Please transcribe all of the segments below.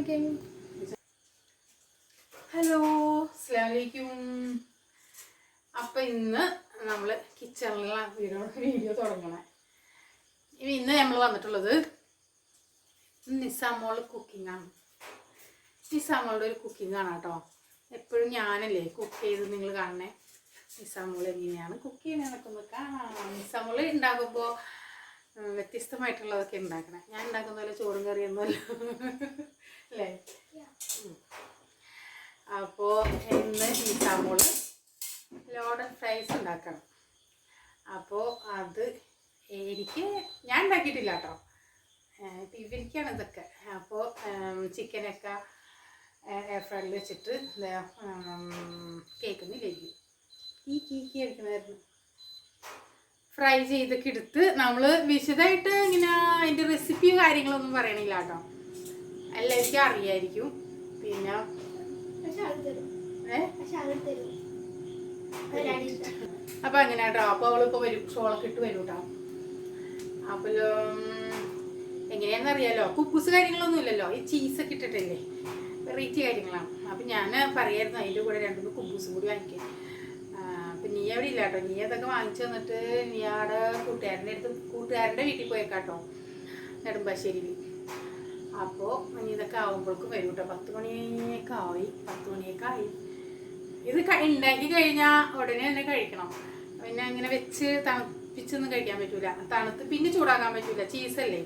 അസ്സലാമലൈക്കും. ഹലോ അസ്ലാമലൈക്കും അപ്പൊ ഇന്ന് നമ്മൾ കിച്ചണിലുള്ള വീഡിയോ വീഡിയോ തുടങ്ങണേ. ഇനി ഇന്ന് നമ്മൾ വന്നിട്ടുള്ളത് നിസാമോൾ ആണ്. നിസാമോളുടെ ഒരു കുക്കിംഗ് ആണ് കേട്ടോ. എപ്പോഴും ഞാനല്ലേ കുക്ക് ചെയ്ത് നിങ്ങൾ കാണണേ നിസാമോൾ എങ്ങനെയാണ് കുക്ക് ചെയ്യുന്നതൊക്കെ ഒന്ന് കാണാം. നിസാമോൾ ഉണ്ടാക്കുമ്പോൾ വ്യത്യസ്തമായിട്ടുള്ളതൊക്കെ ഉണ്ടാക്കണേ ഞാൻ ഉണ്ടാക്കുന്ന പോലെ ചോറും കറിയൊന്നുമല്ല അല്ലേ? അപ്പോൾ ഇന്ന് നിസാമോൾ ലോഡൻ ഫ്രൈസ് ഉണ്ടാക്കണം. അപ്പോൾ അത് എനിക്ക് ഞാൻ ഉണ്ടാക്കിയിട്ടില്ല കേട്ടോ. ഇവരിക്കാണ് ഇതൊക്കെ. അപ്പോൾ ചിക്കനൊക്കെ എയർ ഫ്രൈഡിൽ വെച്ചിട്ട് കേക്കൊന്ന് ലഭിക്കും ഈ കീക്കി എടുക്കണമായിരുന്നു ഫ്രൈ ചെയ്തൊക്കെ എടുത്ത് നമ്മൾ വിശദമായിട്ട് ഇങ്ങനെ അതിന്റെ റെസിപ്പിയും കാര്യങ്ങളൊന്നും പറയണില്ല കേട്ടോ. എല്ലാവർക്കും അറിയായിരിക്കും. പിന്നെ. അപ്പൊ അങ്ങനെ കേട്ടോ അപ്പൊ അവളിപ്പോ വരും. ഷോളൊക്കെ ഇട്ട് വരും കേട്ടോ അപ്പൊ എങ്ങനെയാണെന്നറിയാലോ കുക്കൂസ് കാര്യങ്ങളൊന്നും ഇല്ലല്ലോ. ഈ ചീസൊക്കെ ഇട്ടിട്ടില്ലേ? വെറൈറ്റി കാര്യങ്ങളാണ്. അപ്പൊ ഞാൻ പറയായിരുന്നു അതിന്റെ കൂടെ രണ്ടുമൂന്ന് കുബൂസും കൂടി വാങ്ങിക്കാൻ. അപ്പൊ നീ അവിടെ ഇല്ല കേട്ടോ നീ അതൊക്കെ വാങ്ങിച്ചു തന്നിട്ട് നീയാടെ കൂട്ടുകാരന്റെ അടുത്ത് കൂട്ടുകാരന്റെ വീട്ടിൽ പോയേക്കാട്ടോ നെടുമ്പാശ്ശേരിയിൽ. അപ്പോൾ ഇനി ഇതൊക്കെ ആവുമ്പോഴേക്കും വരും കേട്ടോ പത്ത് മണിയൊക്കെ ആയി പത്ത് മണിയൊക്കെ ആയി ഇത് ഉണ്ടാക്കി കഴിഞ്ഞാൽ ഉടനെ തന്നെ കഴിക്കണം. പിന്നെ അങ്ങനെ വെച്ച് തണുപ്പിച്ചൊന്നും കഴിക്കാൻ പറ്റൂല. തണുത്ത് പിന്നെ ചൂടാക്കാൻ പറ്റൂല. ചീസല്ലേ?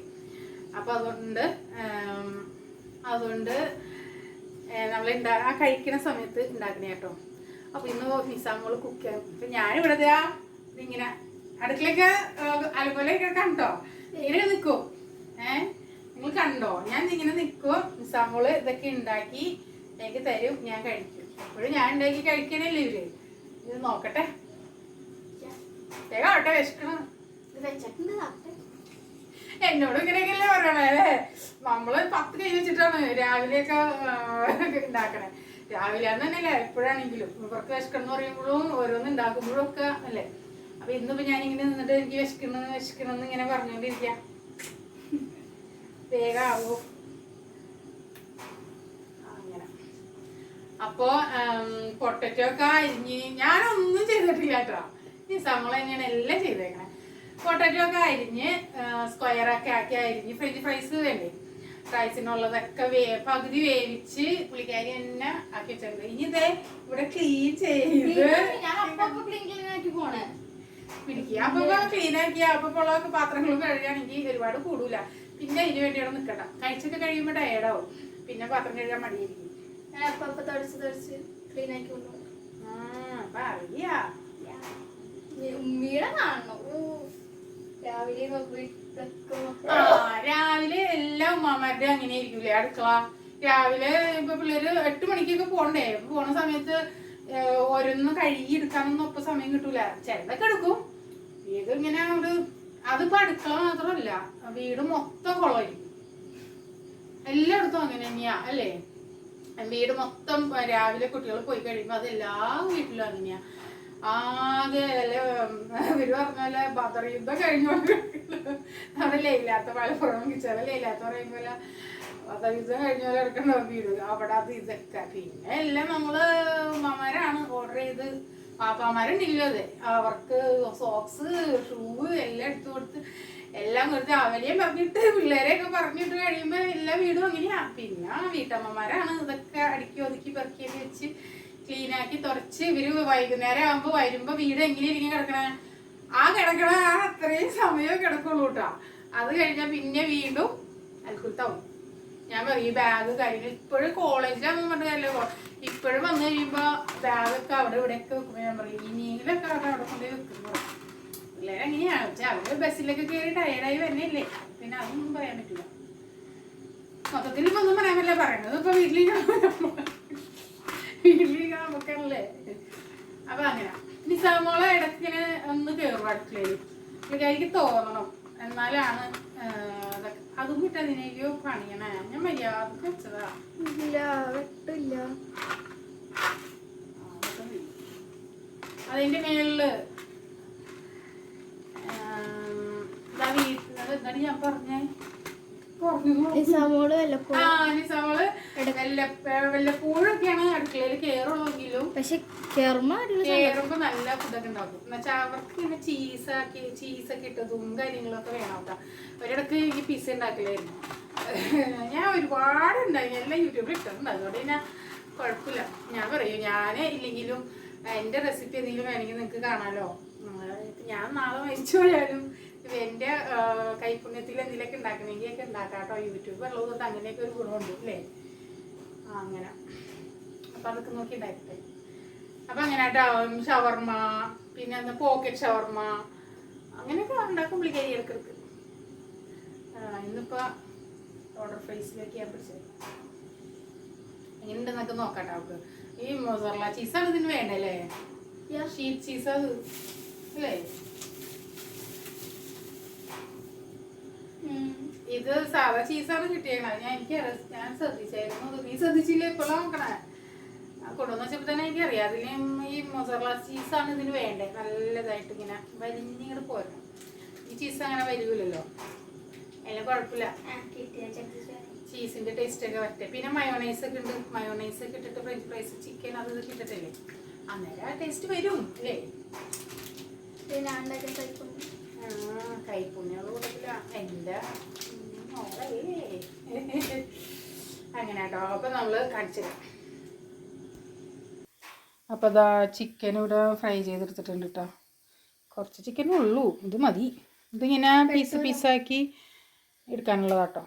അപ്പോൾ അതുകൊണ്ട് അതുകൊണ്ട് നമ്മൾ ഉണ്ടാ ആ കഴിക്കുന്ന സമയത്ത് ഉണ്ടാക്കണേ കേട്ടോ. അപ്പോൾ ഇന്ന് നിസാമോൾ കുക്ക് ചെയ്യാം അപ്പം ഞാനിവിടെ ഇങ്ങനെ അടുക്കളയൊക്കെ അതുപോലെയൊക്കെ കണ്ടോ? ഇങ്ങനെ നിൽക്കും ഏ? നിങ്ങൾ കണ്ടോ? ഞാൻ ഇങ്ങനെ നിൽക്കും നിസാമോൾ ഇതൊക്കെ ഉണ്ടാക്കി എനിക്ക് തരും ഞാൻ കഴിക്കും. അപ്പോഴും ഞാൻ ഉണ്ടാക്കി കഴിക്കണല്ലേ ഇവർ. ഇത് നോക്കട്ടെ. ആവട്ടെ വിശക്കണം. എന്നോട് ഇങ്ങനെയൊക്കെയല്ലേ പറയണേ അല്ലേ? നമ്മൾ പത്ത് കൈ വെച്ചിട്ടാണ് രാവിലെയൊക്കെ ഉണ്ടാക്കണേ രാവിലെ തന്നെയല്ല എപ്പോഴാണെങ്കിലും ഇവർക്ക് വിശക്കണം എന്ന് പറയുമ്പോഴും ഓരോന്ന് ഉണ്ടാക്കുമ്പോഴും ഒക്കെ അല്ലേ? അപ്പൊ ഇന്നിപ്പോ ഞാനിങ്ങനെ നിന്നിട്ട് എനിക്ക് വിശക്കണം വിശക്കണം എന്ന് ഇങ്ങനെ പറഞ്ഞുകൊണ്ടിരിക്കാം വേഗം ആവൂ അങ്ങനെ. അപ്പോ പൊട്ടറ്റോ ഒക്കെ അരിഞ്ഞ് ഞാനൊന്നും ചെയ്തിട്ടില്ല കേട്ടോ ഈ സമളം തന്നെയാണ് എല്ലാം ചെയ്തേക്കണേ. പൊട്ടറ്റോ ഒക്കെ അരിഞ്ഞ് സ്ക്വയർ ഒക്കെ ആക്കി അരിഞ്ഞ് ഫ്രഞ്ച് ഫ്രൈസ് വേണ്ടേ? ഫ്രൈസിനുള്ളതൊക്കെ വേ പകുതി വേവിച്ച് പുള്ളിക്കാരി തന്നെ ആക്കി വെച്ചിട്ടുണ്ട് ഇനി ഇതേ ഇവിടെ ക്ലീൻ ചെയ്ത് പിടിക്കുക അപ്പൊ ക്ലീൻ ആക്കിയ അപ്പൊ പാത്രങ്ങൾ പാത്രങ്ങളും കഴുകുകയാണെങ്കിൽ ഒരുപാട് കൂടൂല. പിന്നെ അതിന് വേണ്ടി അവിടെ നിൽക്കണ്ട കഴിച്ചൊക്കെ കഴിയുമ്പോൾ ഡയേഡാവും പിന്നെ പാത്രം കഴുകാൻ മടിയായിരിക്കും. ഞാൻ അപ്പൊ അപ്പൊ തുടച്ച് തുടച്ച് ക്ലീൻ ആക്കി അറിയാ. ഉമ്മീടെ കാണണം. രാവിലെ രാവിലെ എല്ലാ ഉമ്മമാരുടെ അങ്ങനെ ഇരിക്കൂലേ അടുക്കള. രാവിലെ ഇപ്പൊ പിള്ളേര് എട്ട് മണിക്കൊക്കെ പോണ്ടേ? പോണ സമയത്ത് ഓരോന്നും ഓരോന്ന് കഴുകി എടുക്കാനൊന്നും ഒപ്പം സമയം കിട്ടൂല. ചിലതൊക്കെ എടുക്കും. ഇത് ഇങ്ങനെ ഒരു അതിപ്പോ അടുക്കള മാത്രമല്ല. വീട് മൊത്തം കുളമായിരിക്കും എല്ലായിടത്തും അങ്ങനെ തന്നെയാ അല്ലേ? വീട് മൊത്തം രാവിലെ കുട്ടികൾ പോയി കഴിയുമ്പോൾ അത് എല്ലാ വീട്ടിലും അങ്ങനെയാ. ആകെ അല്ലെ ഇവർ പറഞ്ഞ പോലെ ബദർ യുദ്ധം കഴിഞ്ഞു അവിടെ ലയില്ലാത്ത മലപ്പുറം കിച്ചറ ലയില്ലാത്ത പറയും പോലെ ബദർ യുദ്ധം കഴിഞ്ഞ പോലെ എടുക്കണ്ട വീട്. അവിടെ അത് ഇതൊക്കെ. പിന്നെ എല്ലാം നമ്മൾ ഉമ്മമാരാണ് ഓർഡർ ചെയ്ത്. പാപ്പാമാരുണ്ടല്ലോ അതെ. അവർക്ക് സോക്സ് ഷൂ എല്ലാം എടുത്തു കൊടുത്ത് എല്ലാം കൊടുത്ത് അവനെയും പറഞ്ഞിട്ട് പിള്ളേരെയൊക്കെ പറഞ്ഞിട്ട് കഴിയുമ്പോൾ എല്ലാ വീടും അങ്ങനെയാ. പിന്നെ വീട്ടമ്മമാരാണ് ഇതൊക്കെ അടുക്കി ഒതുക്കി പെറുക്കിയൊക്കെ വെച്ച് ക്ലീൻ ആക്കി തുടച്ച് ഇവർ വൈകുന്നേരം ആകുമ്പോൾ വരുമ്പോ വീട് എങ്ങനെയായിരിക്കും കിടക്കണേ? ആ കിടക്കണ ആ അത്രയും സമയം കിടക്കുള്ളൂ കേട്ടോ അത് കഴിഞ്ഞാൽ പിന്നെ വീണ്ടും അൽക്കുത്താവും ഞാൻ പറയും ഈ ബാഗ് കാര്യങ്ങൾ ഇപ്പോഴും കോളേജിലാണെന്ന് പറഞ്ഞല്ലോ ഇപ്പോഴും വന്നു കഴിയുമ്പോൾ ബാഗൊക്കെ അവിടെ ഇവിടെയൊക്കെ വെക്കുമ്പോൾ ഞാൻ പറയും ഇനിയെങ്കിലൊക്കെ അവിടെ അവിടെ കൊണ്ടുപോയി വെക്കുന്നു പിള്ളേരെ എങ്ങനെയാണ് വെച്ചാൽ അവർ ബസ്സിലൊക്കെ കയറി ടയർഡായി വന്നില്ലേ? പിന്നെ അതൊന്നും പറയാൻ പറ്റില്ല. മൊത്തത്തിൽ ഇപ്പൊ ഒന്നും പറയാൻ പറ്റില്ല പറയണത് ഇപ്പൊ വീട്ടിലേക്ക് വീട്ടിലേക്ക് നമുക്കല്ലേ? അപ്പൊ അങ്ങനെ. നിസാമോളെ ഇടയ്ക്ക് ഇങ്ങനെ ഒന്ന് കയറും അടുക്കളയിൽ. പുള്ളിക്കാരിക്ക് തോന്നണം. എന്നാലാണ് അതും കിട്ട അതിനേക്കോ പണിയണേ. ഞാൻ മര്യാദയ്ക്ക് വെച്ചതാ. ഇല്ല വെട്ടില്ല. അതിന്റെ മേളിൽ ആം, ഇതാ വീട്ടിൽ എന്താണ് ഞാൻ പറഞ്ഞേ. നിസാമോൾ വല്ലപ്പോഴൊക്കെയാണ് അടുക്കളയിൽ കയറുള്ളെങ്കിലും പക്ഷെ കേറുമ്പോ നല്ല ഫുഡൊക്കെ ഉണ്ടാക്കും. എന്നുവെച്ചാൽ അവർക്ക് ഇങ്ങനെ ചീസാക്കി ചീസൊക്കെ ഇട്ടതും കാര്യങ്ങളൊക്കെ വേണം കേട്ടോ. ഒരിടക്ക് ഈ പിസ്സ ഉണ്ടാക്കലായിരുന്നു. ഞാൻ ഒരുപാട് ഉണ്ടായി. എല്ലാം യൂട്യൂബിൽ ഇട്ടിട്ടുണ്ട്. അതുകൊണ്ട് ഞാൻ കുഴപ്പമില്ല. ഞാൻ പറയൂ ഞാൻ ഇല്ലെങ്കിലും എന്റെ റെസിപ്പി എന്തെങ്കിലും വേണമെങ്കിൽ നിങ്ങൾക്ക് കാണാമല്ലോ ഞാൻ നാളെ മരിച്ചു പോയാലും എന്റെ കൈപുണ്യത്തിൽ എന്തെങ്കിലുമൊക്കെ ഉണ്ടാക്കണമെങ്കിൽ ഒക്കെ ഉണ്ടാക്കാം കേട്ടോ യൂട്യൂബ്. ഉള്ളത് കൊണ്ട് അങ്ങനെയൊക്കെ ഒരു ഗുണമുണ്ട് അല്ലേ? ആ അങ്ങനെ. അപ്പൊ അതൊക്കെ നോക്കി ഉണ്ടാക്കട്ടെ. അപ്പൊ അങ്ങനെ ഷവർമ പിന്നെ എന്താ പോക്കറ്റ് ഷവർമ അങ്ങനെയൊക്കെ ഉണ്ടാക്കും പുള്ളിക്കാരി ഇടക്കിടക്ക് ഇന്നിപ്പോൾ ഓർഡർ പ്രൈസിലേക്ക് ഞാൻ പിടിച്ചത് എങ്ങനെയുണ്ടെന്നൊക്കെ നോക്കട്ടെ അവൾക്ക് ഈ മൊസറല ചീസാണ് ഇതിന് വേണ്ടല്ലേ. ഷീറ്റ് ചീസ് അല്ലേ? ഇത് സാധാ ചീസാണ് കിട്ടിയത് ഞാൻ എനിക്ക് ഞാൻ ശ്രദ്ധിച്ചായിരുന്നു നീ ശ്രദ്ധിച്ചില്ലേ? ഇപ്പോഴും നോക്കണേ. കൊണ്ടുവന്ന് വെച്ചപ്പോൾ തന്നെ എനിക്ക് അറിയാം. അതിലും ഈ മൊസറല ചീസാണ് ഇതിന് വേണ്ടേ. നല്ലതായിട്ട് ഇങ്ങനെ വലിഞ്ഞിങ്ങോട്ട് പോരണം. ഈ ചീസ് അങ്ങനെ വരികയില്ലല്ലോ അതിന് കുഴപ്പമില്ല. ചീസിന്റെ ടേസ്റ്റ് ഒക്കെ വരട്ടെ. പിന്നെ മയോണൈസ് ഒക്കെ ഉണ്ട്. മയോണൈസ് ഒക്കെ ഇട്ടിട്ട് ഫ്രഞ്ച് ഫ്രൈസ് ചിക്കൻ അത് ഇട്ടിട്ടില്ലേ? അന്നേരം ആ ടേസ്റ്റ് വരും അല്ലേ? ഇത് അപ്പൊ നമ്മൾ കാണിച്ചത് അപ്പൊ ഇതാ ചിക്കൻ ഇവിടെ ഫ്രൈ ചെയ്തെടുത്തിട്ടുണ്ട് കേട്ടോ കുറച്ച് ചിക്കനേ ഉള്ളൂ ഇത് മതി. ഇതിങ്ങനെ പീസ് പീസാക്കി എടുക്കാനുള്ളതാട്ടോ.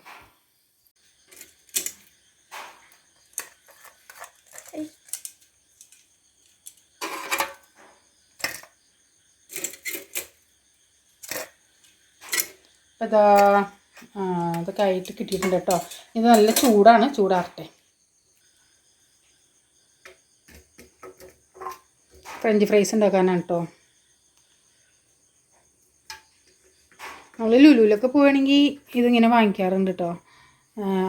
അപ്പം ഇതാ ഇതൊക്കെ ആയിട്ട് കിട്ടിയിട്ടുണ്ട് കേട്ടോ. ഇത് നല്ല ചൂടാണ്. ചൂടാറട്ടെ. ഫ്രഞ്ച് ഫ്രൈസ് ഉണ്ടാക്കാനാണ് കേട്ടോ നമ്മൾ ലുലുവിലൊക്കെ പോവുകയാണെങ്കിൽ ഇതിങ്ങനെ വാങ്ങിക്കാറുണ്ട് കേട്ടോ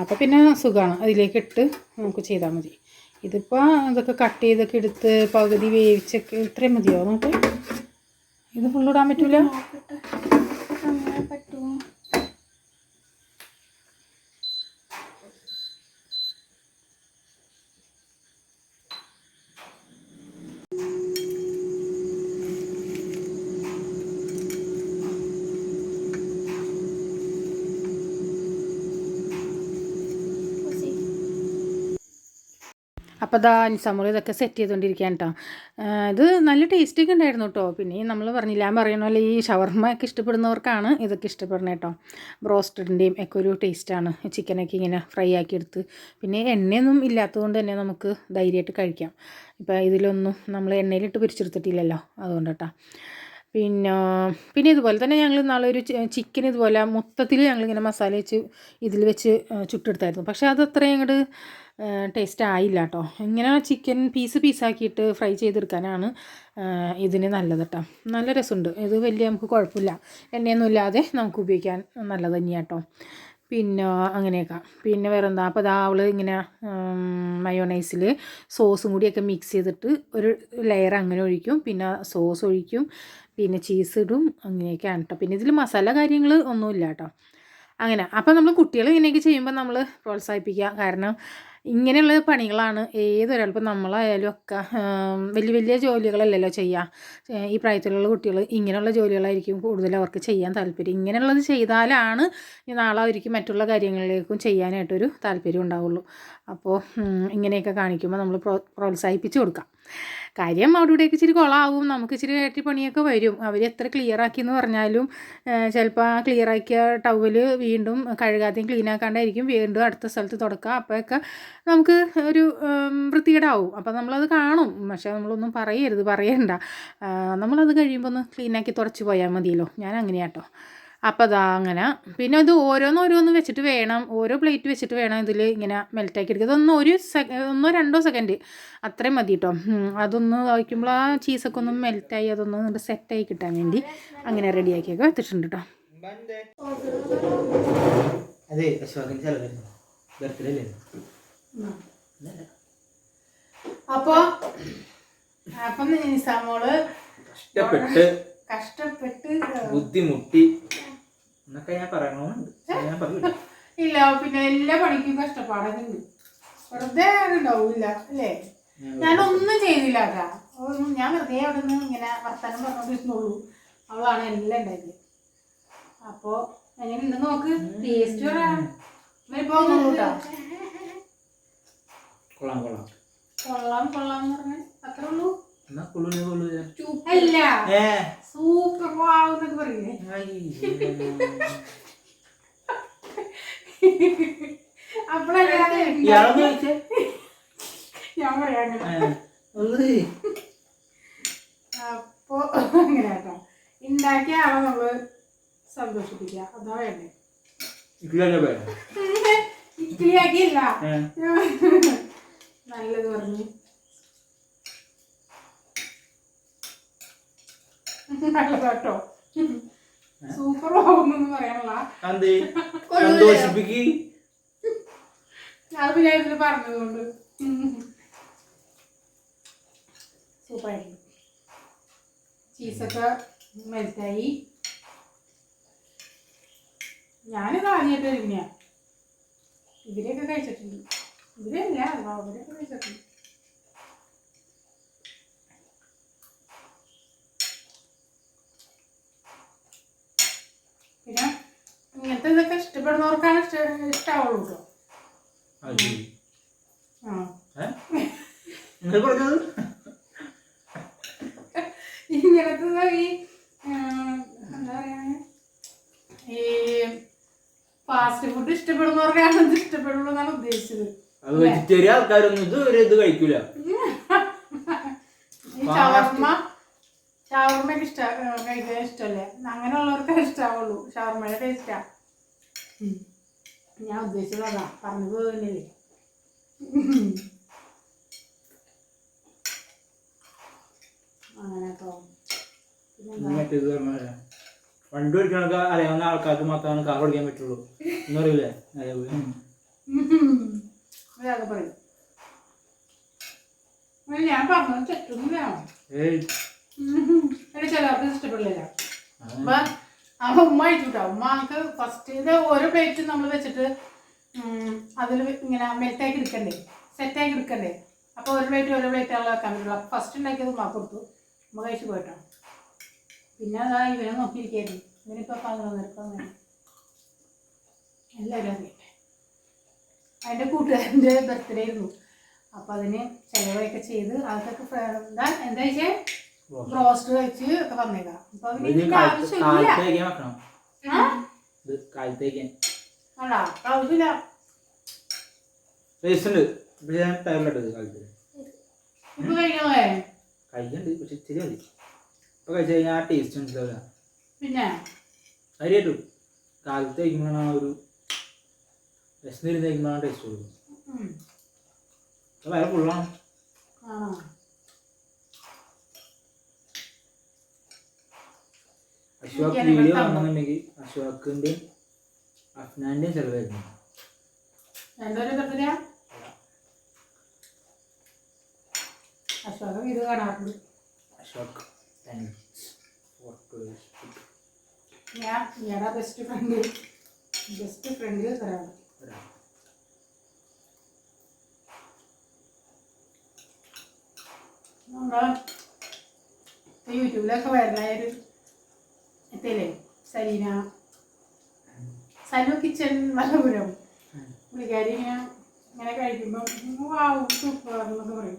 അപ്പോൾ പിന്നെ സുഖമാണ് അതിലേക്ക് ഇട്ട് നമുക്ക് ചെയ്താൽ മതി. ഇതിപ്പോൾ ഇതൊക്കെ കട്ട് ചെയ്തൊക്കെ എടുത്ത് പകുതി വേവിച്ചൊക്കെ ഇത്രയും മതിയോ നമുക്ക്? ഇത് ഫുള്ള് ഇടാൻ അപ്പോൾ ഇതാ നിസാമോൾ ഇതൊക്കെ സെറ്റ് ചെയ്തുകൊണ്ടിരിക്കുകയാണ് കേട്ടോ ഇത് നല്ല ടേസ്റ്റ് ഒക്കെ ഉണ്ടായിരുന്നു കേട്ടോ പിന്നെ നമ്മൾ പറഞ്ഞില്ല ഞാൻ പറയുന്ന പോലെ ഈ ഷവർമ്മ ഒക്കെ ഇഷ്ടപ്പെടുന്നവർക്കാണ് ഇതൊക്കെ ഇഷ്ടപ്പെടുന്നത് കേട്ടോ ബ്രോസ്റ്റഡിന്റെയും ഒക്കെ ഒരു ടേസ്റ്റാണ് ചിക്കനൊക്കെ ഇങ്ങനെ ഫ്രൈ ആക്കി എടുത്ത്. പിന്നെ എണ്ണയൊന്നും ഇല്ലാത്തതുകൊണ്ട് തന്നെ നമുക്ക് ധൈര്യമായിട്ട് കഴിക്കാം. ഇപ്പോൾ ഇതിലൊന്നും നമ്മൾ എണ്ണയിലിട്ട് പിരിച്ചെടുത്തിട്ടില്ലല്ലോ അതുകൊണ്ട് കേട്ടോ പിന്നെ പിന്നെ ഇതുപോലെ തന്നെ ഞങ്ങൾ നാളെ ഒരു ചിക്കൻ ഇതുപോലെ മൊത്തത്തിൽ ഞങ്ങളിങ്ങനെ മസാല വെച്ച് ഇതിൽ വെച്ച് ചുട്ടെടുത്തായിരുന്നു. പക്ഷേ അത് അത്രയും അങ്ങോട്ട് ടേസ്റ്റ് ആയില്ല കേട്ടോ ഇങ്ങനെ ചിക്കൻ പീസ് പീസാക്കിയിട്ട് ഫ്രൈ ചെയ്തെടുക്കാനാണ് ഇതിന് നല്ലത് കേട്ടോ നല്ല രസമുണ്ട്. ഇത് വലിയ നമുക്ക് കുഴപ്പമില്ല. എണ്ണയൊന്നും ഇല്ലാതെ നമുക്ക് ഉപയോഗിക്കാൻ നല്ലത് കേട്ടോ പിന്നെ അങ്ങനെയൊക്കെ. പിന്നെ വേറെ എന്താ അപ്പോൾ അതാ അവൾ ഇങ്ങനെ മയോണൈസിൽ സോസും കൂടിയൊക്കെ മിക്സ് ചെയ്തിട്ട് ഒരു ലെയർ അങ്ങനെ ഒഴിക്കും. പിന്നെ സോസ് ഒഴിക്കും. പിന്നെ ചീസ് ഇടും. അങ്ങനെയൊക്കെയാണ് കേട്ടോ പിന്നെ ഇതിൽ മസാല കാര്യങ്ങൾ ഒന്നുമില്ല കേട്ടോ അങ്ങനെ. അപ്പം നമ്മൾ കുട്ടികൾ ഇങ്ങനെയൊക്കെ ചെയ്യുമ്പോൾ നമ്മൾ പ്രോത്സാഹിപ്പിക്കുക. കാരണം ഇങ്ങനെയുള്ള പണികളാണ്. ഏതൊരാൾ ഇപ്പം നമ്മളായാലും ഒക്കെ വലിയ വലിയ ജോലികളല്ലല്ലോ ചെയ്യുക ഈ പ്രായത്തിലുള്ള കുട്ടികൾ ഇങ്ങനെയുള്ള ജോലികളായിരിക്കും കൂടുതൽ അവർക്ക് ചെയ്യാൻ താല്പര്യം. ഇങ്ങനെയുള്ളത് ചെയ്താലാണ് നാളെ അവർക്ക് മറ്റുള്ള കാര്യങ്ങളിലേക്കും ചെയ്യാനായിട്ടൊരു താല്പര്യം ഉണ്ടാവുള്ളൂ. അപ്പോൾ ഇങ്ങനെയൊക്കെ കാണിക്കുമ്പോൾ നമ്മൾ പ്രോ പ്രോത്സാഹിപ്പിച്ച് കൊടുക്കാം. കാര്യം അവിടെ ഇവിടെയൊക്കെ ഇച്ചിരി കുളമാവും നമുക്ക് ഇച്ചിരി പണിയൊക്കെ വരും. അവർ എത്ര ക്ലിയർ ആക്കി എന്ന് പറഞ്ഞാലും ചിലപ്പോൾ ആ ക്ലിയർ ആക്കിയ ടവൽ വീണ്ടും കഴുകാതെയും ക്ലീൻ ആക്കാണ്ടായിരിക്കും. വീണ്ടും അടുത്ത സ്ഥലത്ത് തുടക്കുക അപ്പോഴൊക്കെ നമുക്ക് ഒരു വൃത്തികേടാവും. അപ്പോൾ നമ്മളത് കാണും. പക്ഷേ നമ്മളൊന്നും പറയരുത്. പറയണ്ട. നമ്മളത് കഴിയുമ്പോൾ ഒന്ന് ക്ലീനാക്കി തുടച്ച് പോയാൽ മതിയല്ലോ. ഞാൻ അങ്ങനെയാട്ടോ. അപ്പോൾ അതാ അങ്ങനെ. പിന്നെ ഇത് ഓരോന്ന് ഓരോന്ന് വെച്ചിട്ട് വേണം. ഓരോ പ്ലേറ്റ് വെച്ചിട്ട് വേണം ഇതിൽ ഇങ്ങനെ മെൽറ്റാക്കി എടുക്കുക ഇതൊന്ന് ഒരു സെക ഒന്നോ രണ്ടോ സെക്കൻഡ്. അത്രയും മതി കേട്ടോ അതൊന്ന് വയ്ക്കുമ്പോൾ ആ ചീസൊക്കെ ഒന്ന് മെൽറ്റായി അതൊന്ന് നല്ല സെറ്റായി കിട്ടാൻ വേണ്ടി അങ്ങനെ റെഡിയാക്കിയൊക്കെ വെച്ചിട്ടുണ്ട് കേട്ടോ അതെ അപ്പോൾ അപ്പം നിസാമോൾ കഷ്ടപ്പെട്ട് കഷ്ടപ്പെട്ട് ബുദ്ധിമുട്ടി. എന്നൊക്കെ ഞാൻ പറയണമെന്നുണ്ട് ഞാൻ പറയില്ല ഇല്ല പിന്നെ എല്ലാ പണിക്കും കഷ്ടപ്പാടൊക്കെ ഉണ്ട് വെറുതെ ഉണ്ടാവില്ല അല്ലേ? ഞാനൊന്നും ചെയ്തില്ല കേട്ടാ ഞാൻ വെറുതെ അവിടെ നിന്ന് ഇങ്ങനെ വർത്തമാനം പറഞ്ഞോണ്ടിരുന്നുള്ളൂ അവളാണ് എല്ലാം ഉണ്ടാക്കിയത് അപ്പോ അങ്ങനെ ഉണ്ട് നോക്ക് ടേസ്റ്റ് കൊള്ളാം കൊള്ളാം. കൊള്ളാം കൊള്ളാം എന്ന് പറഞ്ഞ അത്രേ ഉള്ളൂ. അല്ല. വാവുന്നൊക്കെ പറയില്ലേ? അപ്പോഴല്ലേ ഇയാളൊന്ന് ചോദിച്ചേ? ഞാൻ പറയാം അപ്പോ അങ്ങനെ കേട്ടോ. ഉണ്ടാക്കിയ ആളെ നമ്മൾ സന്തോഷിപ്പിക്കുക അതാ വേണ്ടേ. ഏ. നല്ലത് പറഞ്ഞു. നല്ലത് കേട്ടോ സൂപ്പർ ആവുന്നു പറയാനുള്ള അന്തേ സന്തോഷിപ്പിക്ക്. അത് പിന്നെ ഇതിൽ പറഞ്ഞതുകൊണ്ട്. സൂപ്പറായിരുന്നു ചീസൊക്കെ മെൽറ്റായി. ഞാനിത് ആദ്യമായിട്ട് ഇരുന്ന ഇവരെയൊക്കെ കഴിച്ചിട്ടുണ്ട്. ഇവരെയല്ല അവരൊക്കെ കഴിച്ചിട്ടുണ്ട്. പിന്നെ ഇങ്ങനത്തെ ഇതൊക്കെ ഇഷ്ടപ്പെടുന്നവർക്കാണ് ഇഷ്ട ഇഷ്ടാവുള്ളൂ. കേട്ടോ ഇങ്ങനത്തെ ഈ എന്താ പറയാ? ഈ ഫാസ്റ്റ് ഫുഡ് ഇഷ്ടപ്പെടുന്നവർക്കാണ് ഇത് ഇഷ്ടപ്പെടുള്ളൂ എന്നാണ് ഉദ്ദേശിച്ചത്. അത് വെജിറ്റേറിയൻ ആൾക്കാരൊന്നും ഇത് ഒരു ഇത് കഴിക്കൂല. ഈ ഷവർമ്മ ഷവർമ്മയൊക്കെ ഇഷ്ട കഴിക്കാൻ ഇഷ്ടമല്ലേ അങ്ങനെയുള്ളവർക്ക് ഇഷ്ടാവുള്ളൂ. ഷവർമ്മയുടെ ടേസ്റ്റാ ഞാൻ ഉദ്ദേശിച്ചത് അതാ. പറഞ്ഞു തന്നെയല്ലേ അങ്ങനെ പറഞ്ഞ വണ്ടി ഓടിക്കണൊക്കെ അറിയാവുന്ന ആൾക്കാർക്ക് മാത്രമാണ് കാർ ഓടിക്കാൻ പറ്റുള്ളൂ. എന്ന് പറയൂലേ അതേപോലെ പറയും. ഞാൻ തെറ്റൊന്നും വേണം ഏയ്. എന്നെ ചിലർക്ക് ഇഷ്ടപ്പെടില്ല അപ്പൊ ആ ഉമ്മ അയച്ചുട്ടോ ഫസ്റ്റ് ഇത് ഓരോ പ്ലേറ്റ് നമ്മൾ വെച്ചിട്ട് അതിൽ ഇങ്ങനെ മെൽറ്റാക്കി എടുക്കണ്ടേ? സെറ്റാക്കി എടുക്കണ്ടേ? അപ്പോൾ ഒരു പ്ലേറ്റ് ഓരോ പ്ലേറ്റ് ആളെ വെക്കാൻ പറ്റുള്ളൂ. അപ്പോൾ ഫസ്റ്റ് ഉണ്ടാക്കിയത് ഉമ്മ കൊടുത്തു. ഉമ്മ കഴിച്ചു പോയിട്ടോ. പിന്നെ അതാ ഇവനെ നോക്കിയിരിക്കായിരുന്നു ഇവനിപ്പോൾ പതിനൊന്നരപ്പം അങ്ങനെ എല്ലാവരും അറിയട്ടെ. അതിന്റെ കൂട്ടുകാരന്റെ ബർത്ത്ഡേ ആയിരുന്നു. അപ്പോൾ അതിന് ചിലവൊക്കെ ചെയ്ത് അതൊക്കെ ഫ്ര- എന്താ എന്താ വെച്ചേ ബ്രോസ്റ്റ് കഴിച്ച് ഒക്കെ വന്നേക്കാം അപ്പൊ ആവശ്യമില്ല അല്ല ആവശ്യമില്ല ടേസ്റ്റ് ഉണ്ട്. പക്ഷെ ഞാൻ ടൈമിലിട്ടത് കാലത്ത്. ഇപ്പൊ കഴിക്കണേ? കഴിക്കണ്ട് പക്ഷെ ഇച്ചിരി മതി. ഇപ്പൊ കഴിച്ചു കഴിഞ്ഞാൽ ആ ടേസ്റ്റ് മനസ്സിലാവില്ല. പിന്നെ? കാലത്ത് കഴിക്കുമ്പോഴാണ് ആ ഒരു വിശന്നിരുന്ന് കഴിക്കുമ്പോഴാണ് ടേസ്റ്റ് കൊടുക്കുന്നത് ഫുള്ളാണ് ആ അശ്വാക്ക് വീഡിയോ കാണുന്നുണ്ടെങ്കിൽ അശ്വാക്കിന്റെയും അഫ്നാന്റെയും ചെലവായിരുന്നു അശോക ഇത് കാണാറുണ്ട്. അശോക് താങ്ക്സ് ഫോർ ഞാൻ ഇയാടെ ബെസ്റ്റ് ഫ്രണ്ട് ബെസ്റ്റ് ഫ്രണ്ട് തരാണ് നമ്മളെ യൂട്യൂബിലൊക്കെ വരണൊരു എത്തിയില്ലേ? സലീന സനു കിച്ചൺ മലപുരം പുള്ളിക്കാരി ഇങ്ങനെ ഇങ്ങനെ കഴിക്കുമ്പോൾ വാവ് സൂപ്പർ എന്നൊക്കെ പറയും.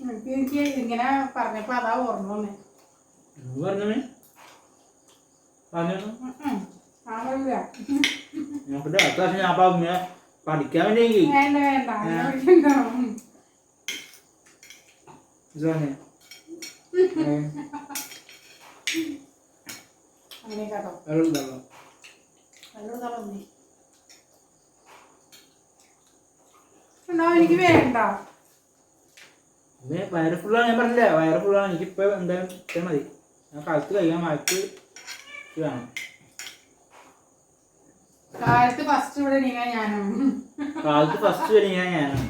എനിക്ക് എനിക്ക് ഇങ്ങനെ പറഞ്ഞപ്പോൾ അതാ ഓർമ്മ വന്നേ. പഠിക്കാൻ വേണ്ടി വേണ്ട വേണ്ട. അങ്ങനെ പഠിക്കണ്ട. ഉം. ഇതാണ് അങ്ങനെ കേട്ടോ. വെള്ളം വെള്ളം നല്ലോണം തളർന്നി ഉണ്ടോ എനിക്ക് വേണ്ട. വയറ് ഫുള്ളാണ് ഞാൻ പറഞ്ഞില്ലേ വയറ് ഫുള്ളാണ് എനിക്കിപ്പോൾ എന്തായാലും ഇത്ര മതി. ഞാൻ കാലത്ത് കഴിക്കാൻ വയറ്റ് വേണം കാലത്ത് ഫസ്റ്റ് ഇവിടെ ഞാൻ ഞാൻ കാലത്ത് ഫസ്റ്റ് കഴിക്കാൻ ഞാനാണ്.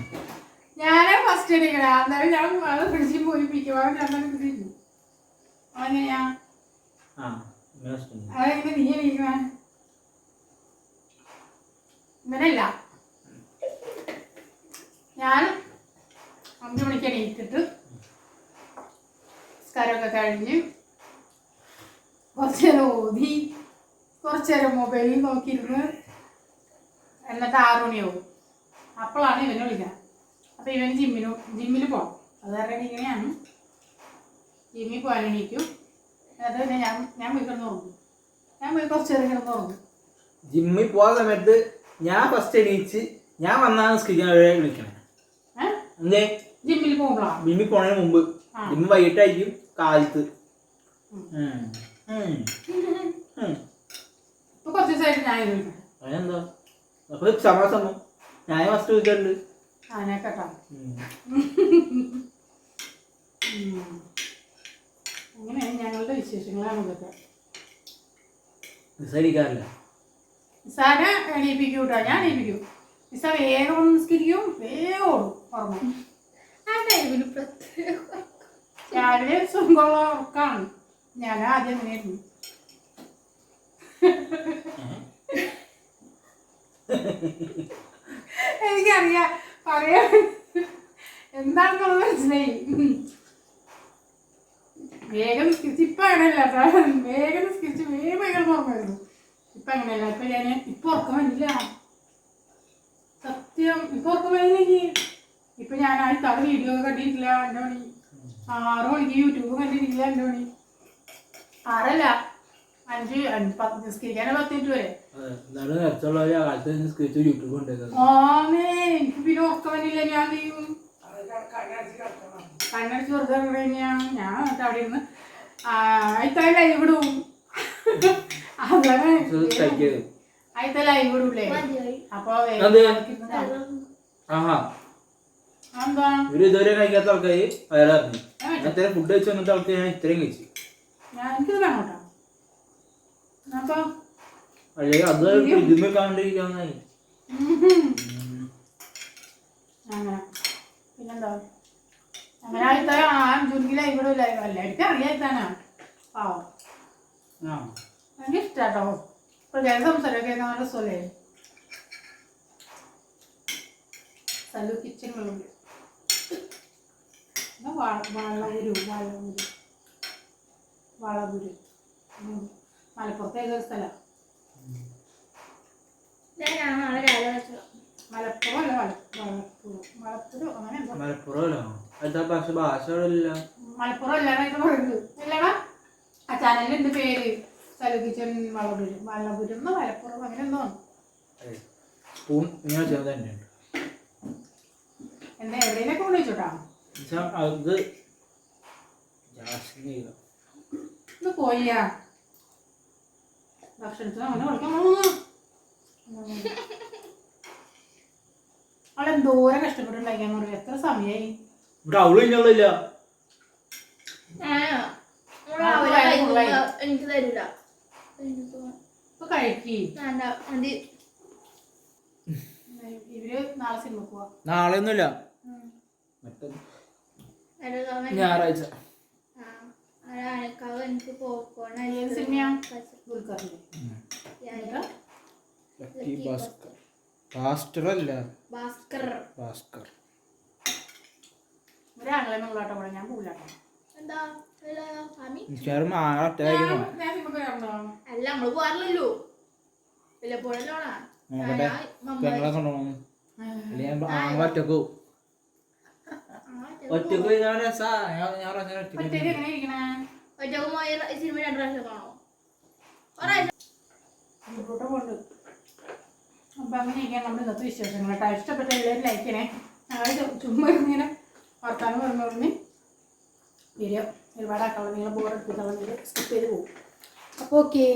ഞാനാ ഫസ്റ്റ് എണീക്കണേ അന്നേരം ഞാൻ പിടിച്ച് പോയി മിക്കവാറും ഞാൻ തന്നെ അങ്ങനെയാ ആ. അതെങ്ങനെ നീ എണീക്കണേ ഇങ്ങനെയല്ല ഞാൻ അഞ്ച് മണിക്ക് എണീറ്റിട്ട് നിസ്കാരമൊക്കെ കഴിഞ്ഞ് കുറച്ച് നേരം ഓതി കുറച്ച് നേരം മൊബൈലിൽ നോക്കിയിരുന്ന് എന്നിട്ട് ആറു അപ്പോഴാണ് ഇവനെ വിളിക്കുക അപ്പോൾ ഇവൻ ജിമ്മിന് ജിമ്മിൽ പോകണം അത് കാരണം ഇങ്ങനെയാണ്. ജിമ്മിൽ പോകാൻ എണീക്കും. ഞാൻ ഞാൻ പോയി ഞാൻ പോയി കുറച്ച് നേരം കിടന്ന് ജിമ്മിൽ പോകാൻ സമയത്ത് ഞാൻ ഫസ്റ്റ് എണീച്ച് ഞാൻ വന്നാണ് സ്കിക്കാൻ വിളിക്കണേ. ഏഹ് എന്തേ ജിമ്മിൽ പോകണം ജിമ്മിൽ പോണതിന് മുമ്പ്. ആ. ജിമ്മ് വൈകിട്ടായിരിക്കും കാലത്ത്. ഉം. കുറച്ച് ദിവസമായിട്ട് ഞാൻ വിളിക്കണം അതിനെന്താ അപ്പൊ സമാസമം ഞാൻ ഫസ്റ്റ് വിളിച്ചിട്ടുണ്ട്. ആനെ കേട്ടോ. ഇതൊക്കെ നിസ്സരിക്കാറില്ല നിസാന എണീപ്പിക്കും കേട്ടോ ഞാൻ എണീപ്പിക്കും. നിസ വേഗം നിസ്കരിക്കും. വേഗം ഓടും. ഉറങ്ങും. രാവിലെ സുഖമുള്ള ഉറക്കാണ്. ഞാൻ ആദ്യം അങ്ങനെയായിരുന്നു എനിക്കറിയാം. പറയാ എന്താണെന്നുള്ളത് മനസ്സിലായി. വേഗം സ്കിച്ച് ഇപ്പൊ അങ്ങനെയല്ല വേഗം സ്കിച്ച് വേഗം വേഗം ഓർമ്മയായിരുന്നു ഇപ്പൊ അങ്ങനെയല്ല. ഇപ്പൊ ഞാൻ ഇപ്പൊ ഉറക്കമില്ല സത്യം. ഇപ്പൊ ഉറക്കമില്ലെങ്കിൽ ഇപ്പൊ ഞാൻ ആ തറ വീഡിയോ ഒക്കെ കണ്ടിട്ടില്ല. എന്റെ മണി ആറ് മണിക്ക് യൂട്യൂബ് കണ്ടിട്ടില്ല. എന്റെ മണി ആറല്ല. അഞ്ച് പത്ത് നിസ്കരിക്കാൻ പത്ത് മിനിറ്റ് വരെ. ഓമേ എനിക്ക് പിന്നെ ഉറക്കമില്ല ഞാൻ ചെയ്യും? കണ്ണടിച്ച് വെറുതെ കഴിഞ്ഞാണ് ഞാൻ എന്നിട്ട് അവിടെ ഇരുന്ന് അയത്ത ലൈവ് ഇടും. അയത്ത ലൈവ് ഇടൂലേ? അപ്പൊ ഇവർ ഇതുവരെ കഴിക്കാത്ത ആൾക്കാര് ഞാൻ ഞാൻ ഇത്രയും ഫുഡ് കഴിച്ചു വന്നിട്ട് ആൾക്ക് ഞാൻ ഇത്രയും കഴിച്ചു. ഞാൻ എനിക്കിത് വേണം കേട്ടോ. അപ്പൊ അല്ലെങ്കിൽ അത് ഇതിന് കണ്ടിരിക്കാന്നായി. പിന്നെന്താ? അങ്ങനെ ആയിത്ത ആ ജുങ്കില ഇവിടെ ലൈവ് അല്ല എനിക്ക് അറിയാത്താനാ പാവം. ആ. എനിക്ക് ഇഷ്ടാട്ടോ. പ്രത്യേക സംസാരമൊക്കെ നല്ല രസമല്ലേ? സലു കിച്ചണുകളുണ്ട് പിന്നെ വാ- വളഗുരു വളഗുരു വളഗുരു ഉം. മലപ്പുറത്ത് ഏതൊരു സ്ഥലം? മലപ്പുറം അല്ല മലപ്പുറം മലപ്പുറം. അങ്ങനെ എന്തോ മലപ്പുറമല്ലോ? അടുത്ത ഭാഷ ഭാഷകളില്ല മലപ്പുറം അല്ലാതായിട്ട് പറയുന്നത്? ഇല്ലടാ ആ ചാനലിന്റെ പേര് സലു മലപുരം വളഗുരു എന്നോ മലപ്പുറം അങ്ങനെ എന്തോ എന്താ എവിടെയൊക്കെ കൊണ്ടുവച്ചോട്ടാ അത് ഇത് കോഴിയാ ഭക്ഷണത്തിന് അങ്ങനെ കൊടുക്കാൻ പോകുന്നു എന്തോരം കഷ്ടപ്പെട്ടുണ്ടാക്കിയാന്ന് പറയും എത്ര സമയമായി ഇവിടെ അവൾ. എനിക്ക് തരൂല. ഇപ്പൊ കഴിക്കി. ഇവർ നാളെ സിനിമ പോവാ. നാളെ ഒന്നുമില്ല ഞായറാഴ്ച. എനിക്ക് പോപ്കോൺ സിനിമയാ ലക്കി ഭാസ്കർ. ഭാസ്റ്റർ അല്ല ഭാസ്കർ ഭാസ്കർ ഒരാങ്ങളെ മുള്ളാട്ടം കൂടെ ഞാൻ പോലാട്ടോ എന്താ അല്ല നമ്മൾ അല്ലെങ്കിൽ ആങ്ങളെ ഒറ്റയ്ക്ക് ഒറ്റയ്ക്ക് പോയ സിനിമ രണ്ടു പ്രാവശ്യം കാണോ ഒരാഴ്ച മുമ്പോട്ട് കൊണ്ട് അപ്പം അങ്ങനെയൊക്കെയാണ് നമ്മുടെ ഇന്നത്തെ വിശേഷങ്ങൾ കേട്ടോ. ഇഷ്ടപ്പെട്ട എല്ലാവരും ലൈക്ക് ചെയ്യണേ. ഞങ്ങൾ ചുമ്മാ ഇങ്ങനെ വർത്താനം പറഞ്ഞു പറഞ്ഞ് വീഡിയോ ഒരുപാട് ആക്കാനുള്ള നിങ്ങൾ എടുത്തിട്ടുള്ള സ്കിപ്പ് ചെയ്ത് പോകും. അപ്പോൾ ഓക്കേ